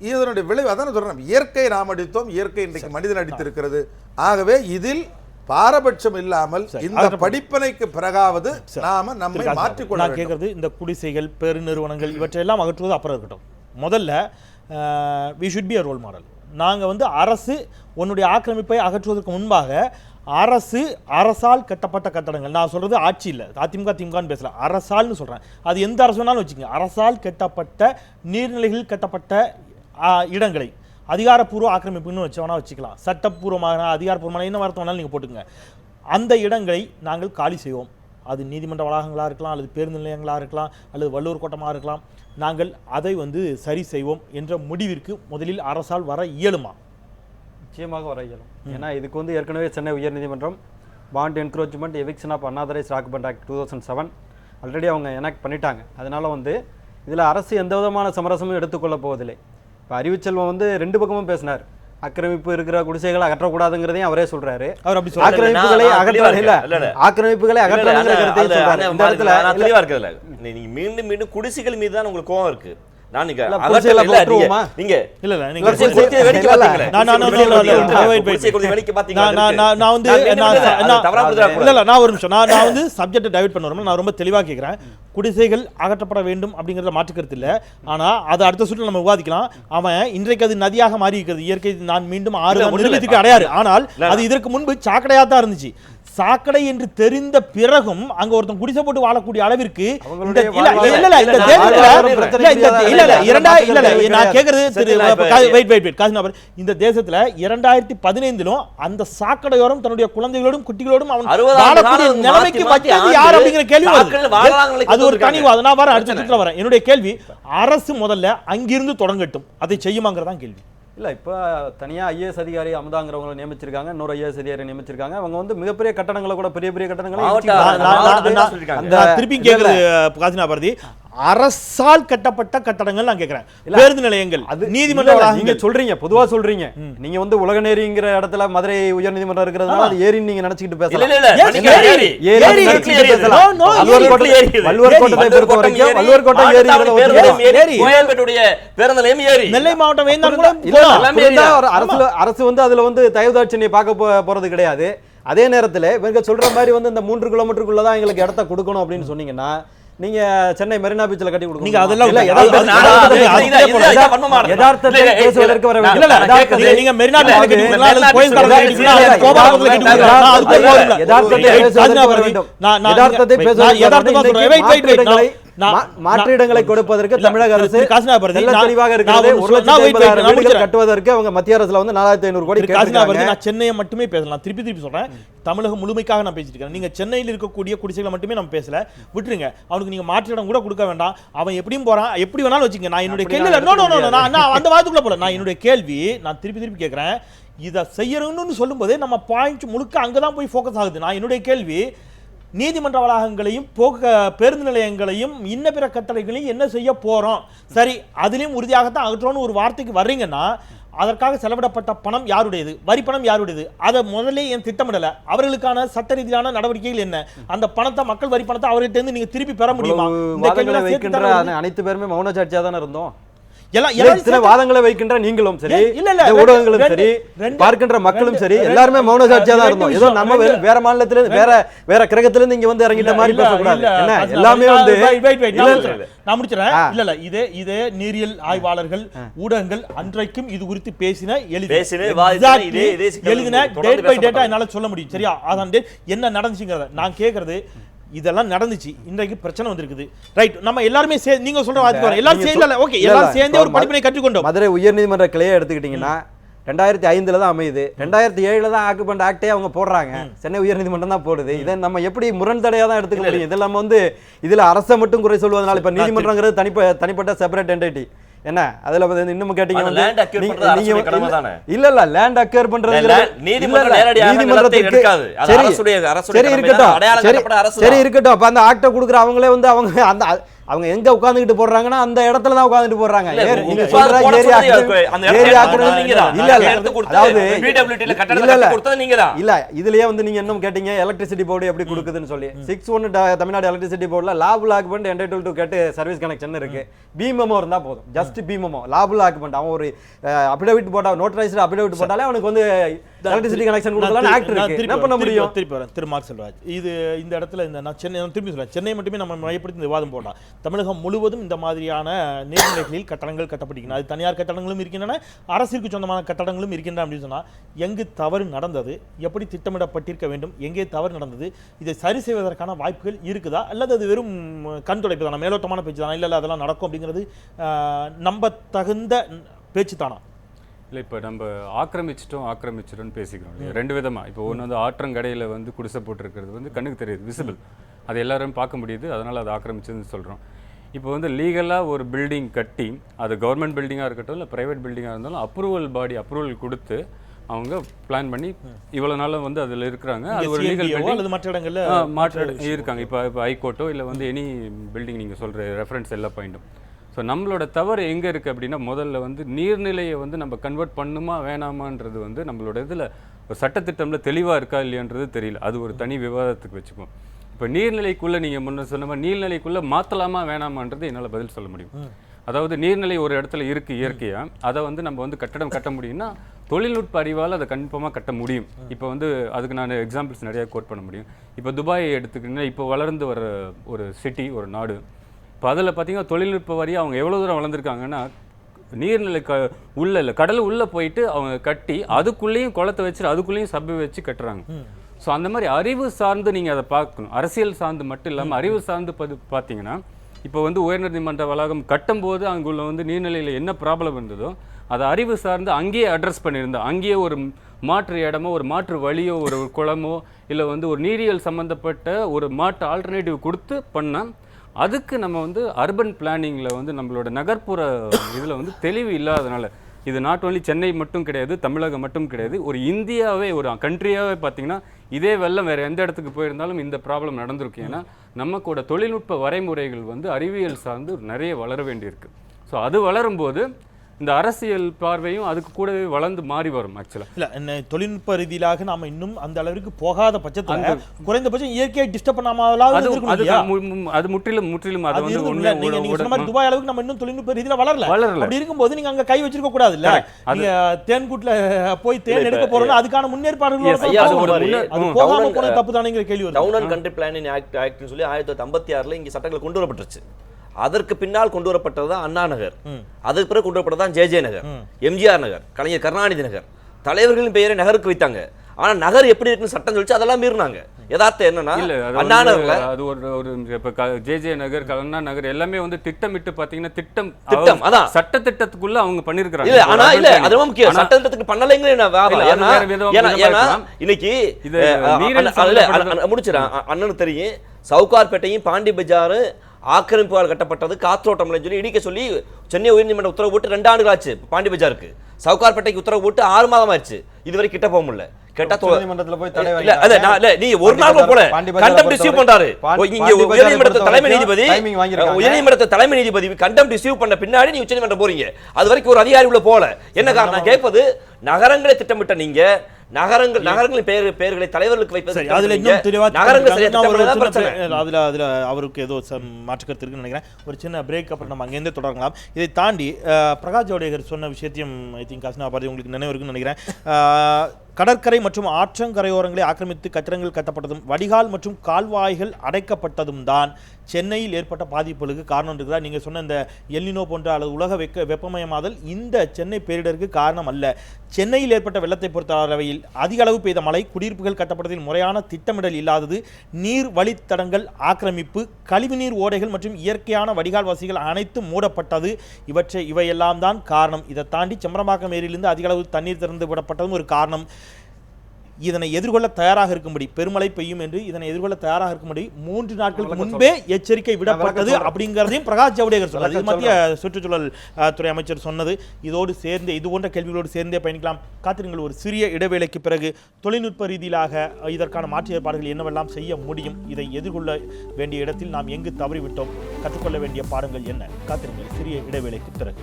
இதனுடைய விளைவு அதான் சொல்றேன் இயற்கை நாம் அடித்தோம் இயற்கை இன்றைக்கு மனிதன் அடித்திருக்கிறது. ஆகவே இதில் பாரபட்சம் இல்லாமல் இந்த. படிப்பினைக்கு பிறகாவது நாம நம்மை மாற்றிக்கொள்ள நான் கேட்கறது இந்த குடிசைகள் பெருநிறுவனங்கள் இவற்றையெல்லாம் அகற்றுவது அப்புறம் இருக்கட்டும். முதல்ல we should be a role model நாங்கள் வந்து அரசு உன்னுடைய ஆக்கிரமிப்பை அகற்றுவதற்கு முன்பாக அரசு அரசால் கட்டப்பட்ட கட்டடங்கள். நான் சொல்றது ஆட்சி இல்லை அதிமுக திமுகன்னு பேசல. அரசால்னு சொல்றேன். அது எந்த அரசு வேணாலும் வச்சுக்கோங்க. அரசால் கட்டப்பட்ட நீர்நிலைகளில் கட்டப்பட்ட இடங்களை. அதிகாரப்பூர்வ ஆக்கிரமிப்புன்னு வச்சு வேணா வச்சுக்கலாம். சட்டப்பூர்வமான அதிகாரப்பூர்வமான என்ன வார்த்தை வேணாலும் நீங்கள் போட்டுங்க அந்த இடங்களை நாங்கள் காலி செய்வோம். அது நீதிமன்ற வளாகங்களாக இருக்கலாம் அல்லது பேருந்து நிலையங்களாக இருக்கலாம் அல்லது வள்ளுவர் கோட்டமாக இருக்கலாம். நாங்கள் அதை வந்து சரி செய்வோம் என்ற முடிவிற்கு முதலில் அரசால் வர இயலுமா? நிச்சயமாக வர இயலும். ஏன்னா இதுக்கு வந்து ஏற்கனவே சென்னை உயர்நீதிமன்றம் pond encroachment eviction of unauthorised document act two thousand seven already அவங்க எனாக்ட் பண்ணிட்டாங்க. அதனால வந்து இதில் அரசு எந்த விதமான சமரசமும் எடுத்துக்கொள்ள போவதில்லை. இப்போ அறிவுச்செல்வம் வந்து ரெண்டு பக்கமும் பேசினார். ஆக்கிரமிப்பு இருக்கிற குடிசைகளை அகற்றக்கூடாதுங்கிறதையும் அவரே சொல்றாரு. அவர் அப்படி சொல்றாரு. ஆக்கிரமிப்புகளை அகற்ற இல்ல. ஆக்கிரமிப்புகளை அந்த இந்த இடத்துல நீங்க மீண்டும் மீண்டும் குடிசைகள் மீது தான் உங்களுக்கு கோவம் இருக்கு. நான் நீங்க நீங்க- இல்ல இல்ல நீங்க வேடிக்கை வந்து இல்ல, இல்ல, ஒரு நிமிஷம். நான் நான் வந்து சப்ஜெக்ட் டைவர்ட் பண்ண வரணும் நான் ரொம்ப தெளிவா கேட்கிறேன் குடிசைகள் அகற்றப்பட வேண்டும் அப்படிங்கறத மாற்றுக்கருத்து இல்ல. ஆனா அது அடுத்த சுற்று நம்ம விவாதிக்கலாம். அவன் இன்றைக்கு அது நதியாக மாறி இருக்கிறது இயற்கை நான் மீண்டும் ஆறு அடையாறு ஆனால் அது இதற்கு முன்பு சாக்கடையா தான் இருந்துச்சு. சாக்கடை என்று தெரிந்த பிறகும் அங்க ஒருத்தன் குடிசை போட்டு வாழக்கூடிய அளவிற்கு இந்த இல்ல இந்த தேசத்துல இல்ல. இல்ல இல்ல, இல்ல. நான் கேக்குறது வெயிட் வெயிட் வெயிட் இந்த தேசத்துல இரண்டாயிரத்தி பதினைந்திலும் அந்த சாக்கடையோரம் தன்னுடைய குழந்தைகளோடும் குட்டிகளோடும் அவன் வாழக்கூடிய நிலைமைக்கு வச்சது யார் அப்படிங்கிற கேள்வி வருது அது ஒரு. தனி வாதம் நான் வரேன் அடுத்த வரேன் என்னுடைய கேள்வி அரசு முதல்ல அங்கிருந்து தொடங்கட்டும் அதை செய்யுமாங்கிறதான் கேள்வி இல்ல இப்போ தனியா ஐஏஎஸ் அதிகாரி அமுதாங்கிறவங்களை நியமிச்சிருக்காங்க இன்னொரு ஐஏஎஸ் அதிகாரி நியமிச்சிருக்காங்க. அவங்க வந்து மிகப்பெரிய கட்டடங்களை கூட பெரிய பெரிய நான் திருப்பி கேக்குறது காசினா பாரதி. அரசால் கட்டப்பட்ட கட்டடங்கள் நான் கேக்குறேன். இல்ல, பேருந்து நிலையங்கள் அது நீதிமன்ற இல்ல, இல்ல, நீங்க சொல்றீங்க பொதுவா சொல்றீங்க. நீங்க வந்து உலகநேரிங்கிற இடத்துல மதுரை உயர்நீதிமன்றம் இருக்கிறதுனால ஆமா. அது ஏரின்னு நீங்க நினைச்சுக்கிட்டு இல்ல, பேசலாம். ஏரி. நெல்லை மாவட்டம் அரசு அரசு வந்து அதுல வந்து தயவுதாட்சியை பார்க்க போறது கிடையாது. அதே நேரத்துல இவங்க சொல்ற மாதிரி வந்து இந்த மூன்று கிலோமீட்டருக்குள்ள தான் எங்களுக்கு இடத்த கொடுக்கணும் அப்படின்னு சொன்னீங்கன்னா நீங்க சென்னை மெரினா பீச்ல கட்டி கொடுக்கணும்? நீங்க அதெல்லாம் இல்ல. யதார்த்தத்தை பேசுவதற்கு வர இல்ல, நீங்க மெரினா யதார்த்தத்தை பேசுவதற்கு வர வேண்டும். யதார்த்தத்தை பேசுவதற்கு யதார்த்தமா வர வேண்டும். சொல்றேன். Wait, wait, wait. மாற்றிடங்களை- நான்- மா- மாற்றிடங்களை கொடுப்பதற்கு தமிழக அரசு தெளிவாக இருக்கிறது. கட்டுவதற்கு அவங்க மத்திய அரசுல வந்து நாலாயிரத்தி ஐநூறு கோடி நான் சென்னையை மட்டுமே பேசலாம். திருப்பி திருப்பி சொல்றேன். தமிழகம் முழுமைக்காக நான் பேசிட்டு இருக்கேன் நீங்க சென்னையில் இருக்கக்கூடிய குடிசைகளை மட்டுமே நம்ம பேசல. விட்டுருங்க. அவனுக்கு நீங்க மாற்று இடம் கூட கொடுக்க வேண்டாம். அவன் எப்படியும் போறான். எப்படி வேணாலும் வச்சுங்க நான் என்னுடைய கேள்வி நோ நோ நோ நான் அந்த வாதத்துக்குள்ள போல நான் என்னுடைய கேள்வி நான் திருப்பி திருப்பி கேட்கிறேன் இதை செய்யணும்னு சொல்லும்போதே நம்ம பாயிண்ட் முழுக்க அங்கதான் போய் ஃபோக்கஸ் ஆகுது. நான் என்னுடைய கேள்வி நீதிமன்ற வளாகங்களையும் போக பேருந்து நிலையங்களையும் இன்ன பிற கட்டளைகளையும் என்ன செய்ய போறோம்? சரி அதுலயும் உறுதியாகத்தான் அகற்றோன்னு ஒரு வார்த்தைக்கு வர்றீங்கன்னா அதற்காக செலவிடப்பட்ட பணம் யாருடையது? வரி பணம் யாருடையது? அதை முதல்ல ஏன் திட்டமிடல? அவர்களுக்கான சட்ட ரீதியான நடவடிக்கைகள் என்ன? அந்த பணத்தை மக்கள் வரி பணத்தை அவர்கிட்ட இருந்து நீங்க திருப்பி பெற முடியுமா? அனைத்து பேருமே மௌன சாட்சியா தானே இருந்தோம்? எல்லாம் வாதங்களை வைக்கின்ற நீங்களும் சரி இல்ல, இல்ல, ஊடகங்களும் சரி பார்க்கின்ற மக்களும் சரி எல்லாருமே மௌன சாட்சியா தான் இருந்தோம். ஏதோ நம்ம வேற மாநிலத்துல இருந்து வேற வேற கிரகத்துல இருந்து இங்க வந்து இறங்கிட்ட மாதிரி பேசக்கூடாது. என்ன எல்லாமே வந்து நான் இல்ல, முடிச்சிடுறேன். இல்ல. இல்ல இதே இதே நீரியல் ஆய்வாளர்கள் ஊடகங்கள் அன்றைக்கும் இது குறித்து பேசின எழுதின டேட் பை டேட்டா. என்னால சொல்ல முடியும். சரியா? அதான் என்ன நடந்துச்சுங்கிறத நான் கேக்குறது இதெல்லாம் நடந்துச்சு. இன்றைக்கு பிரச்சனை வந்திருக்குது. ரைட் நம்ம எல்லாருமே சே நீங்க சொல்ற வாதிக்கு எல்லாரும் சேர்ந்து ஓகே எல்லாரும் சேர்ந்தே ஒரு படிப்பினை கற்றுக்கொண்டோம். மதுரை உயர்நீதிமன்ற கிளையை எடுத்துக்கிட்டீங்கன்னா ரெண்டாயிரத்தி ஐந்துல தான் அமையுது. ரெண்டாயிரத்தி ஏழுல தான் ஆக்குபண்ட் ஆக்டே அவங்க போடுறாங்க. சென்னை உயர்நீதிமன்றம் தான் போடுது. இதை நம்ம எப்படி முரண் தடையா தான் எடுத்துக்க முடியும்? இதெல்லாம் நம்ம வந்து இதுல அரசை மட்டும் குறை சொல்வதனால இப்ப நீதிமன்றங்கிறது தனிப்ப தனிப்பட்ட செப்பரேட் என்டிட்டி என்ன அதுல வந்து இன்னும் கேட்டீங்க பண்றது அரசுடைய நீங்க- கடமை இல்ல- தானே? இல்ல இல்ல லேண்ட் அக்வேர் பண்றது நீதிமன்றம் நேரடியாக நிலத்தை எடுக்காது. அது அரசுடைய- அரசுடைய சரி இருக்கட்டும் சரி. இருக்கட்டும் அப்ப அந்த ஆக்ட குடுக்குற அவங்களே வந்து அவங்க அந்த அவங்க எங்க உட்கார்ந்துகிட்டு போடுறாங்கன்னா அந்த இடத்துல தான் உட்கார்ந்துட்டு போடுறாங்க. இல்ல, இதுலயே வந்து நீங்க இன்னும் கேட்டீங்க எலக்ட்ரிசிட்டி போர்டு எப்படி கொடுக்குதுன்னு சொல்லி. சிக்ஸ் ஒன்னு தமிழ்நாடு எலக்ட்ரிசிட்டி போர்டுல lawful occupant entitled to get service connection இருக்கு. பிமெமோ இருந்தா போதும். ஜஸ்ட் பிமெமோ லாபுல் ஆக்குமெண்ட் அவன் ஒரு அபிடவிட் போட்டா நோட்டரைஸ்டு அபிடவிட் போட்டாலே அவனுக்கு வந்து எலக்ட்ரிசிட்டி கனெக்ஷன் கொடுக்கலாம் ஆக்ட் இருக்கு. என்ன பண்ண முடியும்? திருப்பி வரேன் திரு மார்க் செல்வராஜ் இது இந்த இடத்துல இந்த நான் சென்னை திரும்பி சொல்றேன். சென்னை மட்டுமே நம்ம மையப்படுத்தி இந்த விவாதம் போடலாம். தமிழகம் முழுவதும் இந்த மாதிரியான நீர்நிலைகளில் கட்டடங்கள் கட்டப்பட்டிருக்கின்றன. அது தனியார் கட்டடங்களும் இருக்கின்றன அரசிற்கு சொந்தமான கட்டடங்களும் இருக்கின்றன அப்படின்னு சொன்னா எங்கு தவறு நடந்தது எப்படி திட்டமிடப்பட்டிருக்க வேண்டும் எங்கே தவறு நடந்தது இதை சரி செய்வதற்கான வாய்ப்புகள் இருக்குதா? அல்லது அது வெறும் கண் துடைப்பு தானா மேலோட்டமான பேச்சு தானா இல்லை இல்லை அதெல்லாம் நடக்கும் அப்படிங்கிறது நம்ப தகுந்த பேச்சு தானா இல்லை இப்போ நம்ம ஆக்கிரமிச்சிட்டோம் ஆக்கிரமிச்சிட்டோம்னு பேசிக்கிறோம் இல்லையா? ரெண்டு விதமா. இப்போ ஒன்று வந்து ஆற்றங்கடையில் வந்து குடிசை போட்டிருக்கிறது வந்து கண்ணுக்கு தெரியுது விசிபிள் அது எல்லாரும் பார்க்க முடியுது அதனால் அது ஆக்கிரமிச்சதுன்னு சொல்கிறோம் இப்போ வந்து லீகலாக ஒரு பில்டிங் கட்டி அது கவர்மெண்ட் பில்டிங்காக இருக்கட்டும் இல்லை ப்ரைவேட் பில்டிங்காக இருந்தாலும் அப்ரூவல் பாடி அப்ரூவல் கொடுத்து அவங்க பிளான் பண்ணி இவ்வளோ நாளும் வந்து அதில் இருக்கிறாங்க. அது ஒரு லீகல் அல்லது மற்ற இடங்கள்ல மாற்று இருக்காங்க. இப்போ இப்போ ஹைகோர்ட்டோ இல்லை வந்து எனி பில்டிங் நீங்கள் சொல்கிற ரெஃபரன்ஸ் எல்லா பாயிண்ட்டும் ஸோ நம்மளோட தவறு எங்கே இருக்குது அப்படின்னா முதல்ல வந்து நீர்நிலையை வந்து நம்ம கன்வெர்ட் பண்ணுமா வேணாமான்றது வந்து நம்மளோட இதில் ஒரு சட்டத்திட்டம்ல தெளிவாக இருக்கா இல்லையான்றது தெரியல. அது ஒரு தனி விவாதத்துக்கு வச்சுக்குவோம். இப்போ நீர்நிலைக்குள்ளே நீங்கள் முன்ன சொன்ன மாதிரி நீர்நிலைக்குள்ளே மாற்றலாமா வேணாமான்றது என்னால் பதில் சொல்ல முடியும். அதாவது நீர்நிலை ஒரு இடத்துல இருக்கு இயற்கையா அதை வந்து நம்ம வந்து கட்டடம் கட்ட முடியும்னா தொழில்நுட்ப அறிவால் அதை கன்ஃபார்மாக கட்ட முடியும். இப்போ வந்து அதுக்கு நான் எக்ஸாம்பிள்ஸ் நிறைய கோட் பண்ண முடியும். இப்போ துபாய் எடுத்துக்கிட்டிங்கன்னா இப்போ வளர்ந்து வர ஒரு சிட்டி ஒரு நாடு இப்போ அதில் பார்த்தீங்கன்னா தொழில்நுட்ப வாரியாக அவங்க எவ்வளோ தூரம் வளர்ந்துருக்காங்கன்னா நீர்நிலை க உள்ள இல்லை கடல் உள்ளே போயிட்டு அவங்க கட்டி அதுக்குள்ளேயும் குளத்தை வச்சுட்டு அதுக்குள்ளேயும் சப்பை வச்சு கட்டுறாங்க. ஸோ அந்த மாதிரி அறிவு சார்ந்து நீங்கள் அதை பார்க்கணும். அரசியல் சார்ந்து மட்டும் இல்லாமல் அறிவு சார்ந்து பது பார்த்தீங்கன்னா இப்போ வந்து உயர்நீதிமன்ற வளாகம் கட்டும்போது அங்குள்ள வந்து நீர்நிலையில் என்ன ப்ராப்ளம் இருந்ததோ அதை அறிவு சார்ந்து அங்கேயே அட்ரஸ் பண்ணியிருந்தோம் அங்கேயே ஒரு மாற்று இடமோ ஒரு மாற்று வழியோ ஒரு குளமோ இல்லை வந்து ஒரு நீரியல் சம்மந்தப்பட்ட ஒரு மாற்று ஆல்டர்னேட்டிவ் கொடுத்து பண்ணால் அதுக்கு நம்ம வந்து அர்பன் பிளானிங்கில் வந்து நம்மளோட நகர்ப்புற இதில் வந்து தெளிவு இல்லாதனால இது நாட் ஓன்லி சென்னை மட்டும் கிடையாது தமிழகம் மட்டும் கிடையாது ஒரு இந்தியாவே ஒரு கண்ட்ரியாகவே பார்த்தீங்கன்னா இதே வெள்ளம் வேறு எந்த இடத்துக்கு போயிருந்தாலும் இந்த ப்ராப்ளம் நடந்திருக்கு ஏன்னா நமக்கோட தொழில்நுட்ப வரைமுறைகள் வந்து அறிவியல் சார்ந்து நிறைய வளர வேண்டியிருக்கு. ஸோ அது வளரும்போது இந்த அரசியல் பார்வையும் அதுக்கு கூடவே வளர்ந்து மாறி வரும் ஆக்சுவலாக இல்ல என்ன தொழில்நுட்ப ரீதியிலாக நாம இன்னும் அந்த அளவிற்கு போகாத பட்சத்துல குறைந்தபட்சம் இயற்கையை டிஸ்டர்ப் பண்ணாமலாவது அது முற்றிலும் முற்றிலும் அது வந்து இருக்கும்ல. ஒண்ணு நீங்க நீங்க சொன்ன மாதிரி ஓட- துபாய் அளவுக்கு நம்ம இன்னும் தொழில்நுட்ப ரீதியில வளரல வளரல. அப்படி இருக்கும்போது நீங்க அங்க கை வச்சிருக்க கூடாது இல்ல Correct. அது- நீங்க தேன்கூட்ல போய் தேன் எடுக்க போறோம்னா அதுக்கான முன்னேற்பாடுகளோட Yes, தான் ஐயா, போகணும். அது ஒரு அது முன்னே- அது ம். போகாம Town and- போன தப்பு தானேங்கிற கேள்வி வருது town and country planning act ஆக்ட்னு சொல்லி ஆயிரத்தி தொள்ளாயிரத்தி ஐம்பத்தி ஆறுல இங்க சட்டங்கள் கொண்டு வரப்பட்டுருச்சு அதற்கு பின்னால் கொண்டு வரப்பட்டது தான் அண்ணா நகர். அதுக்கு பிறகு கொண்டு வரப்பட்டது தான் ஜே ஜே நகர் எம்ஜிஆர் நகர் கலைஞர் கருணாநிதி நகர். தலைவர்களின் பெயரை நகருக்கு வைத்தாங்க. ஆனா நகர் எப்படி இருக்குன்னு சட்டம் சொல்லிச்சு அதெல்லாம் மீறினாங்க. யதார்த்தம் என்னன்னா அது அண்ணா வந்து நகர்ல அது ஒரு ஒரு இப்ப ஜே ஜே நகர் கலனா நகர் எல்லாமே வந்து திட்டமிட்டு பாத்தீங்கன்னா திட்டம் திட்டம், அதான். சட்ட திட்டத்துக்குள்ள அவங்க பண்ணிருக்காங்க இல்ல ஆனா இல்ல அது ரொம்ப முக்கியம். பண்ணலைங்கிற ஏன்னா விதமா ஏன்னா இருக்கலாம். இன்னைக்கு இது முடிச்சிடறேன் அண்ணனுக்கு தெரியும். சவுகார்பேட்டையும் பாண்டி பஜாரு ஆக்கிரமிப்பால் கட்டப்பட்டது. காத்தோட்டம்னு சொல்லி இடிக்க சொல்லி சென்னை உயர்நீதிமன்ற உத்தரவு போட்டு ரெண்டு ஆண்டுகள் ஆச்சு பாண்டி பஜாருக்கு. சவுகார்பேட்டைக்கு உத்தரவு போட்டு ஆறு மாதம் ஆயிடுச்சு. இதுவரை கிட்ட போக முடியல. கேட்டா தோ- உச்சநீதிமன்றத்துல போய் தடை இல்ல, அத நான் இல்ல, நீ ஒரு நாள் பாண்டி போல. கண்டம் ரிசீவ் பண்றாரு. இங்க தலைமை நீதிபதி timing வாங்கியிருக்காங்க. உயர்நீதிமன்ற தலைமை நீதிபதி கண்டம் ரிசீவ் பண்ண பின்னாடி நீ உச்சநீதிமன்றம் போறீங்க. அது வரைக்கும் ஒரு அதிகாரி உள்ள போல. என்ன காரணம்? கேட்பது நகரங்களை திட்டமிட்ட நீங்க நகரங்கள் நகரங்களின் பெயர் பெயர்களை தலைவர்களுக்கு வைப்பது அதுல. இன்னும் தெளிவா நகரங்கள் பிரச்சனை. அதுல அதுல அவருக்கு ஏதோ சம் மாற்று கருத்து இருக்குன்னு நினைக்கிறேன். ஒரு சின்ன பிரேக் அப்புறம் நம்ம அங்கேருந்தே தொடரலாம். இதை தாண்டி பிரகாஷ் ஜவடேகர் சொன்ன விஷயத்தையும் ஐ திங்க் காசினா பாரதி உங்களுக்கு நினைவு இருக்குன்னு நினைக்கிறேன். கடற்கரை மற்றும் ஆற்றங்கரையோரங்களை ஆக்கிரமித்து கட்டிடங்கள் கட்டப்பட்டதும் வடிகால் மற்றும் கால்வாய்கள் அடைக்கப்பட்டதும் தான் சென்னையில் ஏற்பட்ட பாதிப்புகளுக்கு காரணம் இருக்கிறார் நீங்கள் சொன்ன இந்த எல்லினோ போன்ற அல்லது உலக வெக்க வெப்பமயமாதல் இந்த சென்னை பேரிடருக்கு காரணம் அல்ல. சென்னையில் ஏற்பட்ட வெள்ளத்தை பொறுத்தளவையில் அதிக அளவு பெய்த மழை குடியிருப்புகள் கட்டப்பட்டதில் முறையான திட்டமிடல் இல்லாதது நீர் வழித்தடங்கள் ஆக்கிரமிப்பு கழிவுநீர் ஓடைகள் மற்றும் இயற்கையான வடிகால் வசதிகள் அனைத்தும் மூடப்பட்டது. இவற்றை இவையெல்லாம் தான் காரணம். இதை தாண்டி செம்பரம்பாக்கம் ஏரியிலிருந்து அதிக அளவு தண்ணீர் திறந்து விடப்பட்டதும் ஒரு காரணம். இதனை எதிர்கொள்ள தயாராக இருக்கும்படி பெருமழை பெய்யும் என்று இதனை எதிர்கொள்ள தயாராக இருக்கும்படி மூன்று நாட்களுக்கு முன்பே எச்சரிக்கை விடப்பட்டது. அப்படிங்கிறதையும் பிரகாஷ் ஜவடேகர் சொன்னார். இது விளக்கம் மத்திய சுற்றுச்சூழல் துறை அமைச்சர் சொன்னது. இதோடு சேர்ந்து இது போன்ற கேள்விகளோடு சேர்ந்தே பயணிக்கலாம். காத்திருங்கள். ஒரு சிறிய இடைவேளைக்கு பிறகு தொழில்நுட்ப ரீதியிலாக இதற்கான மாற்று ஏற்பாடுகள் என்னவெல்லாம் செய்ய முடியும் இதை எதிர்கொள்ள வேண்டிய இடத்தில் நாம் எங்கு தவறிவிட்டோம் கற்றுக்கொள்ள வேண்டிய பாடங்கள் என்ன? காத்திருங்கள். சிறிய இடைவேளைக்கு பிறகு.